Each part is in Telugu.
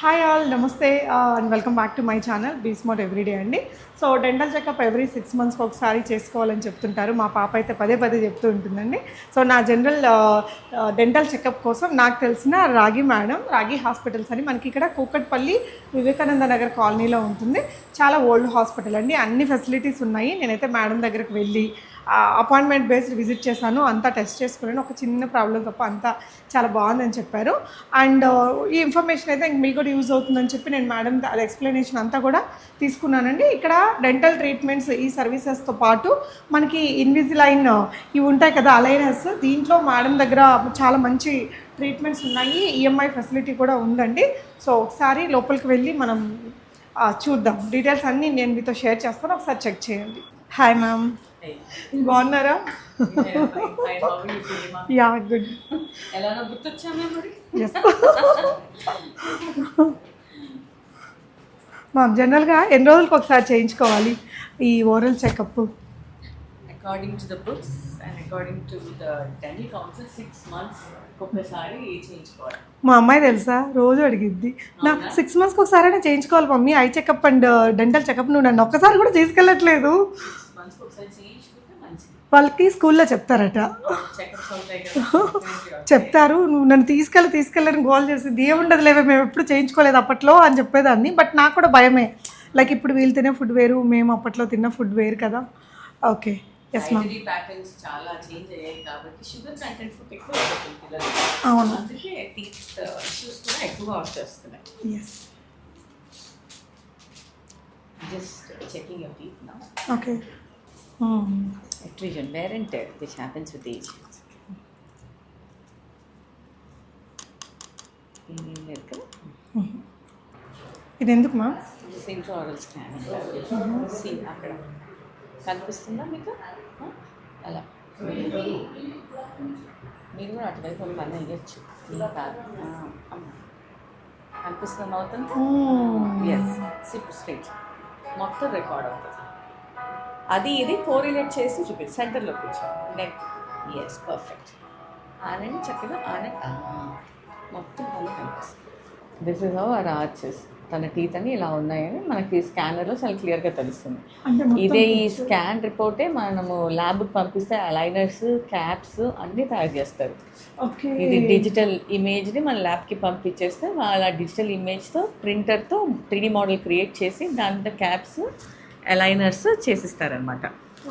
హాయ్ ఆల్ నమస్తే and welcome back to my channel బీస్మోట్ everyday అండి. So dental checkup every six మంత్స్కి ఒకసారి చేసుకోవాలని చెప్తుంటారు. మా పాప అయితే పదే పదే చెప్తూ ఉంటుందండి. సో నా జనరల్ డెంటల్ చెకప్ కోసం నాకు తెలిసిన రాగి మేడం రాగి హాస్పిటల్స్ అని మనకి ఇక్కడ కూకట్పల్లి వివేకానంద నగర్ కాలనీలో ఉంటుంది. చాలా ఓల్డ్ హాస్పిటల్ అండి. అన్ని ఫెసిలిటీస్ ఉన్నాయి. నేనైతే మేడం దగ్గరకు వెళ్ళి అపాయింట్మెంట్ బేస్డ్ విజిట్ చేశాను. అంతా టెస్ట్ చేసుకున్నాను. ఒక చిన్న ప్రాబ్లం తప్ప అంతా చాలా బాగుందని చెప్పారు. అండ్ uh, ఈ ఇన్ఫర్మేషన్ అయితే మీకు కూడా యూజ్ అవుతుందని చెప్పి నేను మేడం అది ఎక్స్ప్లెనేషన్ అంతా కూడా తీసుకున్నానండి. ఇక్కడ డెంటల్ ట్రీట్మెంట్స్ ఈ సర్వీసెస్తో పాటు మనకి ఇన్విజిలైన్ ఇవి ఉంటాయి కదా అలైనర్స్ దీంట్లో మేడం దగ్గర చాలా మంచి ట్రీట్మెంట్స్ ఉన్నాయి. ఈఎంఐ ఫెసిలిటీ కూడా ఉందండి. సో ఒకసారి లోపలికి వెళ్ళి మనం చూద్దాం. డీటెయిల్స్ అన్నీ నేను మీతో షేర్ చేస్తాను. ఒకసారి చెక్ చేయండి. హాయ్ మ్యామ్ బాగున్నారా? యా గుడ్ ఎలానో గుర్తొచ్చామే మరి? ఎస్ మ్యామ్ జనరల్గా ఎన్ని రోజులకు ఒకసారి చేయించుకోవాలి ఈ oral checkup according to the books and according to the dental council six months ఒక్కసారి చేయించుకోవాలి. మా అమ్మాయి తెలుసా? రోజు అడిగిద్ది. నా సిక్స్ మంత్స్కి ఒకసారైనా చేయించుకోవాలి mummy. Eye checkup and dental checkup నువ్వు నన్ను ఒక్కసారి కూడా తీసుకెళ్ళట్లేదు. మంత్స్కి ఒకసారి మంచిది వాళ్ళకి స్కూల్లో చెప్తారట. చెప్తారు నువ్వు నన్ను తీసుకెళ్ళి తీసుకెళ్ళని గోల్ చేసింది ఏముండదు లేవే మేము ఎప్పుడు చేయించుకోలేదు అప్పట్లో అని చెప్పేదాన్ని. బట్ నాకు కూడా భయమే. లైక్ ఇప్పుడు వీళ్ళు తినే ఫుడ్ వేరు మేము అప్పట్లో తిన్న ఫుడ్ వేరు కదా. Okay. Yes ma'am dietary patterns చాలా చేంజ్ అయ్యాయి కాబట్టి షుగర్ కంటెంట్ ఫుడ్ ఎక్కువ అయిపోతుంది పిల్లలకి. అవును. అందుకే టీత్ ఇష్యూస్ కూడా ఎక్కువ వచ్చేస్తున్నాయి. Yes just checking your teeth నా okay Attrition, wear and tear, which happens with age. ఏం లేదు కదా ఇది ఎందుకు మ్యామ్ ఇంట్రారల్ స్కానింగ్ సి అక్కడ. కనిపిస్తుందా మీకు? అలా. మీరు కూడా అటువైపు ఒక పని వేయచ్చు. కనిపిస్తుందా అవుతుంది ఎస్ సిప్ స్ట్రైట్ మొత్తం రికార్డ్ అవుతుంది. అది ఇది కోరిలేట్ చేసి చూపి సెంటర్లో కూర్చో. నెక్ ఎస్ పర్ఫెక్ట్ ఆనండి చక్కగా ఆనండి మొత్తం పళ్ళు కనిపిస్తుంది this is how our arches తన టీత్ అని ఇలా ఉన్నాయని మనకి స్కానర్లో చాలా క్లియర్గా తెలుస్తుంది. ఇదే ఈ స్కాన్ రిపోర్టే మనము ల్యాబ్కి పంపిస్తే అలైనర్స్ క్యాప్స్ అన్నీ తయారు చేస్తారు. ఓకే. ఇది డిజిటల్ ఇమేజ్ని మన ల్యాబ్కి పంపించేస్తే వాళ్ళ డిజిటల్ ఇమేజ్తో ప్రింటర్తో త్రీడీ మోడల్ క్రియేట్ చేసి దాంట్లో క్యాప్స్ అలైనర్స్ చేసిస్తారనమాట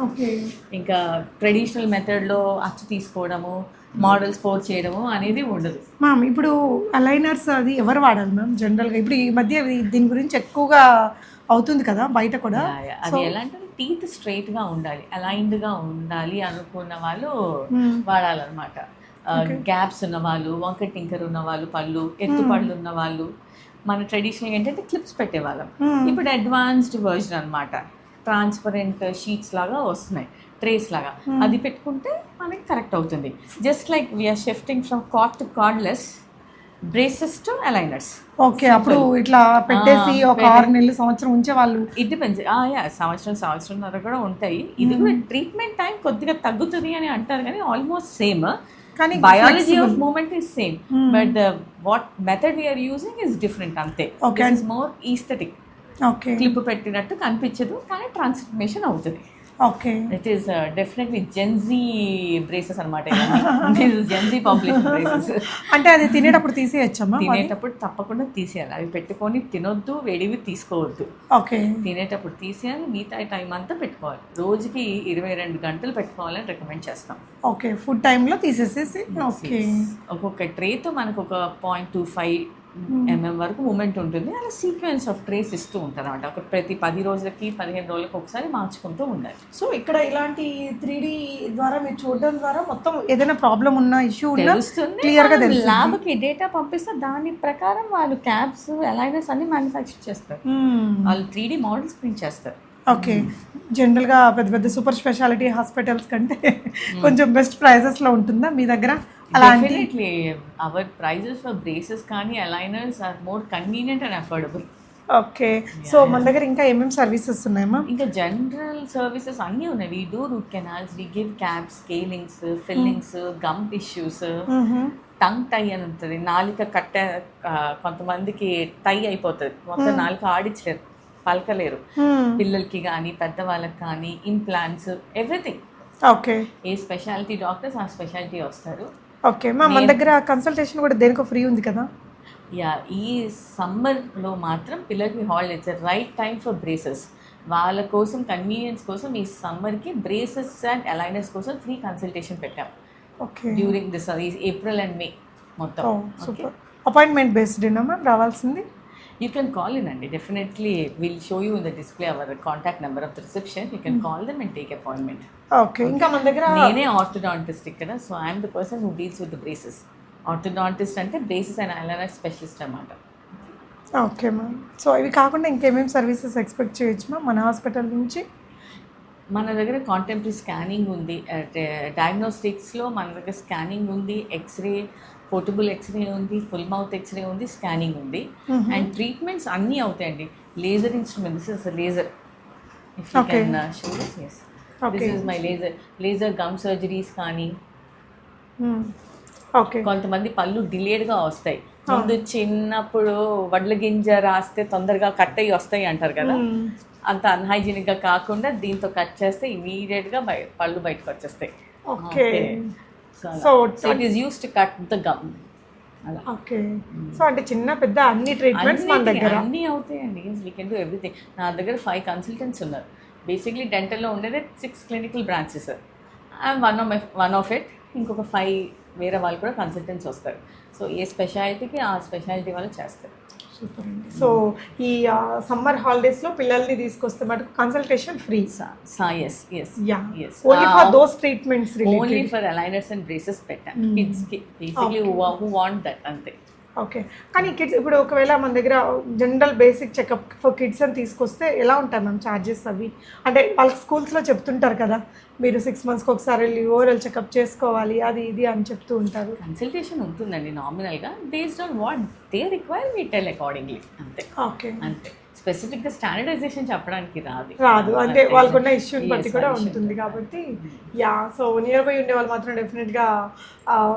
ఓకే. ఇంకా ట్రెడిషనల్ మెథడ్లో అచ్చు తీసుకోవడము మోడల్ స్పోర్ చేయడము అనేది ఉండదు. మ్యామ్ ఇప్పుడు అలైనర్స్ అది ఎవరు వాడాలి మ్యామ్ జనరల్గా ఇప్పుడు ఈ మధ్య దీని గురించి ఎక్కువగా అవుతుంది కదా బయట కూడా. అది ఎలా అంటే టీత్ స్ట్రైట్గా ఉండాలి అలైన్డ్గా ఉండాలి అనుకున్న వాళ్ళు Hmm. వాడాలన్నమాట. గ్యాప్స్ ఉన్న వాళ్ళు వంక టింకర్ ఉన్న వాళ్ళు పళ్ళు ఎత్తు పళ్ళు ఉన్న వాళ్ళు మన ట్రెడిషనల్ ఏంటంటే క్లిప్స్ పెట్టేవాళ్ళం. Hmm. ఇప్పుడు అడ్వాన్స్డ్ వర్జన్ అన్నమాట. ట్రాన్స్పరెంట్ షీట్స్ లాగా వస్తున్నాయి. ట్రేస్ లాగా. అది పెట్టుకుంటే మనకి కరెక్ట్ అవుతుంది. Just like we're shifting from card to cardless braces to aligners okay అప్పుడు ఇట్లా పెట్టేసి ఆ, ఒక ఆరు నెలలు సంవత్సరం ఉంచే వాళ్ళు ఇట్ డిపెండ్స్ యా సంవత్సరం సంవత్సరంన్నర కూడా ఉంటాయి. ఇది కూడా ట్రీట్మెంట్ టైం కొద్దిగా తగ్గుతుంది అని అంటారు కానీ ఆల్మోస్ట్ సేమ్ కానీ biology of moment is same but the what method we're using is different అంతే. Is more aesthetic okay clip పెట్టినట్టు కనిపించదు కానీ ట్రాన్స్ఫర్మేషన్ అవుతుంది. Okay it is definitely Gen Z braces అనమాట జెన్జీ పాపులేషన్ బ్రేసెస్ అంటే అది తినేటప్పుడు తీసేయచ్చమ్మా తినేటప్పుడు తప్పకుండా తీసేయాలి. అవి పెట్టుకొని తినొద్దు వేడివి తీసుకోవద్దు. ఓకే తినేటప్పుడు తీసేయాలి మిగతా టైం అంతా పెట్టుకోవాలి. రోజుకి ఇరవై రెండు గంటలు పెట్టుకోవాలని రికమెండ్ చేస్తాం. ఓకే ఫుడ్ టైంలో తీసేసేసి ఓకే ఒక్కొక్క ట్రేతో మనకు ఒక పాయింట్ టూ ఫైవ్ ఎంఎం వరకు మూమెంట్ ఉంటుంది. అలా సీక్వెన్స్ ఆఫ్ ట్రేస్ ఇస్తూ ఉంటారు అనమాట ఒక ప్రతి పది రోజులకి పదిహేను రోజులకి ఒకసారి మార్చుకుంటూ ఉండాలి. సో ఇక్కడ ఇలాంటి త్రీ ద్వారా మీరు చూడడం ద్వారా మొత్తం ఏదైనా ప్రాబ్లం ఉన్నా ఇష్యూ ల్యాబ్కి డేటా పంపిస్తే దాని ప్రకారం వాళ్ళు క్యాబ్స్ అలైనర్స్ అన్ని మ్యానుఫ్యాక్చర్ చేస్తారు. మ్మ్. వాళ్ళు త్రీ డీ మోడల్స్ ప్రింట్ చేస్తారు. ఓకే. జనరల్గా పెద్ద పెద్ద సూపర్ స్పెషాలిటీ హాస్పిటల్స్ కంటే కొంచెం బెస్ట్ ప్రైజెస్లో ఉంటుందా మీ దగ్గర? Definitely our prices for braces కానీ aligners are more convenient and affordable okay so మన దగ్గర ఇంకా ఏమేమి సర్వీసెస్ ఉన్నాయమ్మా ఇంకా జనరల్ సర్వీసెస్ అన్నీ ఉన్నాయి. We do root canals we give caps scalings fillings gum tissues tongue tie అని ఉంటుంది. నాలిక కట్ట కొంతమందికి టై అయిపోతుంది. మొత్తం నాలుక ఆడించలేరు పలకలేరు. పిల్లలకి కానీ పెద్దవాళ్ళకి కానీ ఇంప్లాంట్స్ ఎవ్రీథింగ్ ఓకే ఏ స్పెషాలిటీ డాక్టర్స్ ఆ స్పెషాలిటీ వస్తారు. ఓకే మా మన దగ్గర కన్సల్టేషన్ కూడా దేనికో ఫ్రీ ఉంది కదా? యా ఈ సమ్మర్లో మాత్రం పిల్లలకి holidays right time for braces వాళ్ళ కోసం కన్వీనియన్స్ కోసం ఈ సమ్మర్కి బ్రేసెస్ అండ్ అలైనర్స్ కోసం ఫ్రీ కన్సల్టేషన్ పెట్టాం. Okay. During this April and May మొత్తం. సూపర్ అపాయింట్మెంట్ బేస్డ్ మ్యామ్ రావాల్సింది? యూ కెన్ కాల్ ఇన్ అండి. Definitely will show you in the display our contact number of the reception you can call them and take appointment okay. ఇంకా మన దగ్గర నేనే ఆర్థోడాంటిస్ట్ ఇక్కడ so I'm the person who deals with the braces orthodontist అంటే బ్రేసెస్ అండ్ ఐలైనర్ స్పెషలిస్ట్ అన్నమాట. Okay ma'am. సో ఇవి కాకుండా ఇంకేమేమి సర్వీసెస్ ఎక్స్పెక్ట్ చేయొచ్చు మ్యామ్? మన హాస్పిటల్ నుంచి? మన దగ్గర కాంటెంపరీ స్కానింగ్ ఉంది. డయాగ్నోస్టిక్స్లో మన దగ్గర స్కానింగ్ ఉంది ఎక్స్రే పోర్టబుల్ ఎక్స్రే ఉంది ఫుల్ మౌత్ ఎక్స్రే ఉంది స్కానింగ్ ఉంది. అండ్ ట్రీట్మెంట్స్ అన్నీ అవుతాయండి. Laser instrument this is laser if you. Can show us this. Is my laser laser gum surgeries కానీ. ఓకే కొంతమంది పళ్ళు డిలేడ్గా వస్తాయి. ముందు చిన్నప్పుడు వడ్ల గింజ రాస్తే తొందరగా కట్ అయ్యి వస్తాయి అంటారు కదా. అంత అన్హైజీనిక్గా కాకుండా దీంతో కట్ చేస్తే ఇమీడియట్గా బయ పళ్ళు బయటకు వచ్చేస్తాయి. Okay so it is use to cut the gum okay so అంటే చిన్న పెద్ద అన్ని ట్రీట్మెంట్స్ మన దగ్గర. అన్నీ అవుతాయండి. వీ కెన్ డూ ఎవ్రీథింగ్ నా దగ్గర ఫైవ్ కన్సల్టెంట్స్ ఉన్నారు. బేసిక్లీ డెంటల్లో ఉండేది six clinical branches one of one of it ఇంకొక ఫైవ్ వేరే వాళ్ళు కూడా కన్సల్టెంట్స్ వస్తారు. సో ఏ స్పెషాలిటీకి ఆ స్పెషాలిటీ వాళ్ళు చేస్తారు. సూపర్ అండి. సో ఈ సమ్మర్ హాలిడేస్లో పిల్లల్ని తీసుకొస్తే మటుకు consultation free yes yes yes only for those treatments only for aligners and braces పెట్టాను. కిడ్స్కి బేసిక్లీ హూ వాంట్ దట్ అంతే. ఓకే. కానీ కిడ్స్ ఇప్పుడు ఒకవేళ మన దగ్గర general basic checkup for kids అని తీసుకొస్తే ఎలా ఉంటాయి మ్యామ్ ఛార్జెస్ అవి? అంటే వాళ్ళకి స్కూల్స్లో చెప్తుంటారు కదా మీరు సిక్స్ మంత్స్కి ఒకసారి వెళ్ళి ఓవరాల్ చెకప్ చేసుకోవాలి అది ఇది అని చెప్తూ ఉంటారు. కన్సల్టేషన్ ఉంటుందండి నామినల్గా based on what they require me tell accordingly అంతే. ఓకే. అంతే. స్పెసిఫిక్గా స్టాండర్డైజేషన్ చెప్పడానికి రాదు. రాదు. అంటే. వాళ్ళకున్న ఇష్యూని Yes, బట్టి కూడా ఉంటుంది బట్టి. కాబట్టి యా. సో నియర్ బై ఉండే వాళ్ళు మాత్రం డెఫినెట్గా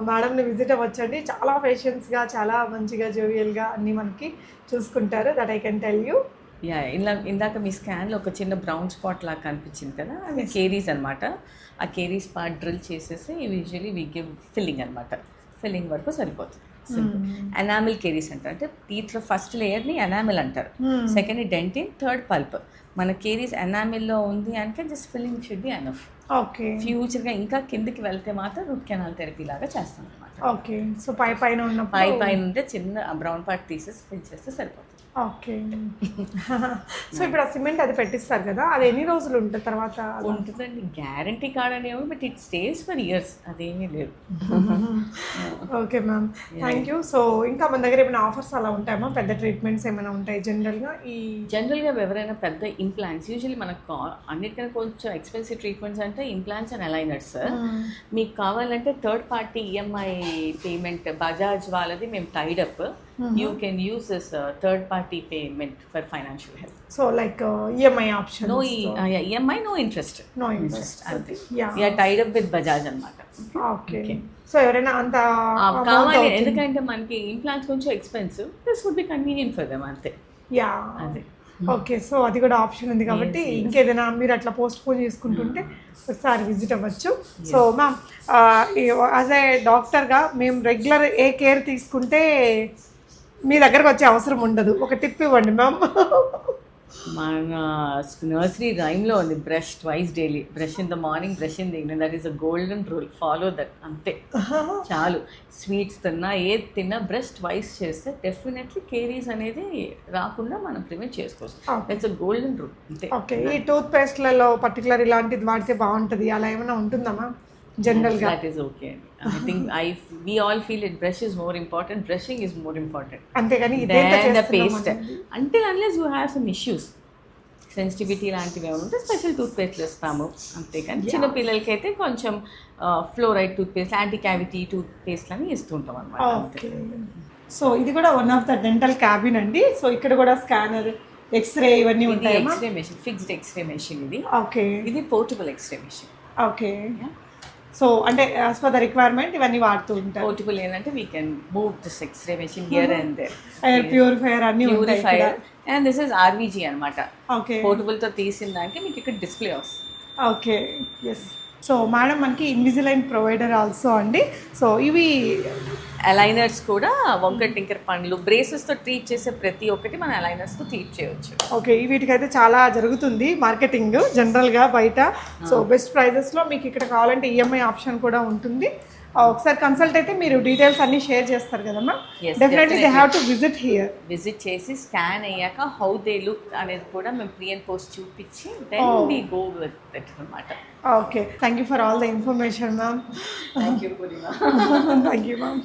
మేడంని విజిట్ అవ్వచ్చండి. చాలా పేషెన్స్గా చాలా మంచిగా జోవియల్గా అన్నీ మనకి చూసుకుంటారు. That I can tell you. Yeah ఇలా ఇందాక మీ స్కాన్లో ఒక చిన్న బ్రౌన్ స్పాట్ లాగా కనిపించింది కదా? అది కేరీస్ అనమాట ఆ కేరీస్ పార్ట్ డ్రిల్ చేసేసి యూజువలీ వీ గివ్ ఫిల్లింగ్ అనమాట ఫిల్లింగ్ వరకు సరిపోతుంది. ఎనామిల్ కేరీస్ అంటారు. అంటే టీత్లో ఫస్ట్ లేయర్ని ఎనామిల్ అంటారు. సెకండ్ డెంటిన్ థర్డ్ పల్ప్ మన కేరీస్ ఎనామిల్లో ఉంది అంటే just filling should be enough okay ఫ్యూచర్గా ఇంకా కిందకి వెళ్తే మాత్రం రూట్ కెనాల్ థెరపీ లాగా చేస్తాం అనమాట ఓకే సో పై పైన ఉన్నప్పుడు పై పైన ఉంటే చిన్న బ్రౌన్ పార్ట్ తీసేసి ఫిల్ చేస్తే సరిపోతుంది. ఓకే. సో ఇప్పుడు ఆ సిమెంట్ అది పెట్టిస్తారు కదా అది ఎన్ని రోజులు ఉంటుంది తర్వాత ఉంటుందండి. గ్యారంటీ కార్డ్ అనేవి but it stays for years అదేమీ లేదు. Okay ma'am. Thank you. So ఇంకా మన దగ్గర ఏమైనా ఆఫర్స్ అలా ఉంటాయమ్మా పెద్ద ట్రీట్మెంట్స్ ఏమైనా ఉంటాయి జనరల్గా? ఈ జనరల్గా ఎవరైనా పెద్ద ఇంప్లాంట్స్ యూజువల్లీ మనకు అన్నిటికన్నా కొంచెం ఎక్స్పెన్సివ్ ట్రీట్మెంట్స్ అంటే ఇంప్లాంట్స్ అండ్ అలైనర్స్ మీకు కావాలంటే third party EMI payment Bajaj వాళ్ళది మేము tied up you can use third party payment for financial help so like EMI option no EMI no interest no interest అంతే యా ఇక టైడ్ అప్ విత్ బజాజ్ అనమాట ఓకే సో ఎవరైనా అంత amount కావాలి అవుతుంది. ఎందుకంటే మనకి ఇంప్లాంట్స్ కొంచెం expensive this would be convenient for them అంతే. యా అదే ఓకే సో అది కూడా ఆప్షన్ ఉంది కాబట్టి ఇంకేదైనా మీరు అట్లా పోస్ట్ పోన్ చేసుకుంటుంటే ఒకసారి విజిట్ అవ్వచ్చు. సో మ్యామ్ యాజ్ ఏ డాక్టర్గా మేము రెగ్యులర్ ఏ కేర్ తీసుకుంటే మీ దగ్గరకు వచ్చే అవసరం ఉండదు. ఒక టిప్ ఇవ్వండి మ్యామ్. మన నర్సరీ రైమ్లో ఉంది brush twice daily. Brush in the morning brush in the evening. That is a golden rule follow that అంతే. చాలు. స్వీట్స్ తిన్నా ఏది తిన్నా బ్రష్ ట్వైస్ చేస్తే డెఫినెట్లీ కేరీస్ అనేది రాకుండా మనం ప్రివెంట్ చేసుకోవచ్చు. ఇట్స్ అ గోల్డెన్ రూల్ అంతే. ఓకే. ఈ టూత్ పేస్ట్లలో పర్టికులర్ ఇలాంటిది వాడితే బాగుంటుంది. అలా ఏమైనా ఉంటుందా మ్యామ్? జనరల్గా దట్ ఈస్ ఓకే అండి I think I we all feel it brush is more important brushing is more important అంతేగాని ద పేస్ట్. అంటే? Unless you have some issues sensitivity లాంటివి ఏమైనా ఉంటే స్పెషల్ టూత్ పేస్ట్లు ఇస్తాము. అంతేకాని చిన్న పిల్లలకి అయితే కొంచెం fluoride toothpaste anti cavity toothpaste అని ఇస్తుంటాం అనమాట సో ఇది కూడా one of the dental cabin అండి. సో ఇక్కడ కూడా స్కానర్ ఎక్స్రే ఇవన్నీ ఉంటాయమ్మా? X-ray machine fixed X-ray machine ఇది. ఓకే ఇది portable X-ray machine okay so అంటే యాజ్ పర్ ద రిక్వైర్మెంట్ ఇవన్నీ వాడుతూ ఉంటారు. పోర్టబుల్ ఏంటంటే we can move this X-ray machine here and there air purifier అన్నీ purifier and this is RVG అనమాట ఓకే పోర్టబుల్తో తీసిన దానికి మీకు ఇక్కడ డిస్ప్లే వస్తుంది. ఓకే ఎస్ సో మేడం మనకి ఇన్విజిలైన్ ప్రొవైడర్ ఆల్సో అండి. సో ఇవి అలైనర్స్ కూడా వంక టింకర్ పండ్లు బ్రేసెస్తో ట్రీట్ చేసే ప్రతి ఒక్కటి మన అలైనర్స్తో ట్రీట్ చేయొచ్చు. ఓకే వీటికైతే చాలా జరుగుతుంది మార్కెటింగ్ జనరల్గా బయట. సో బెస్ట్ ప్రైజెస్లో మీకు ఇక్కడ కావాలంటే ఈఎంఐ ఆప్షన్ కూడా ఉంటుంది. ఒకసారి కన్సల్ట్ అయితే మీరు డీటెయిల్స్ అన్నీ షేర్ చేస్తారు కదమ్మా definitely they have to visit here visit చేసి స్కాన్ అయ్యాక హౌ దే లుక్ అనేది కూడా మేము ప్రీ అండ్ పోస్ట్ చూపించి then we go with that అనమాట okay thank you for all the information ma'am thank you thank you ma'am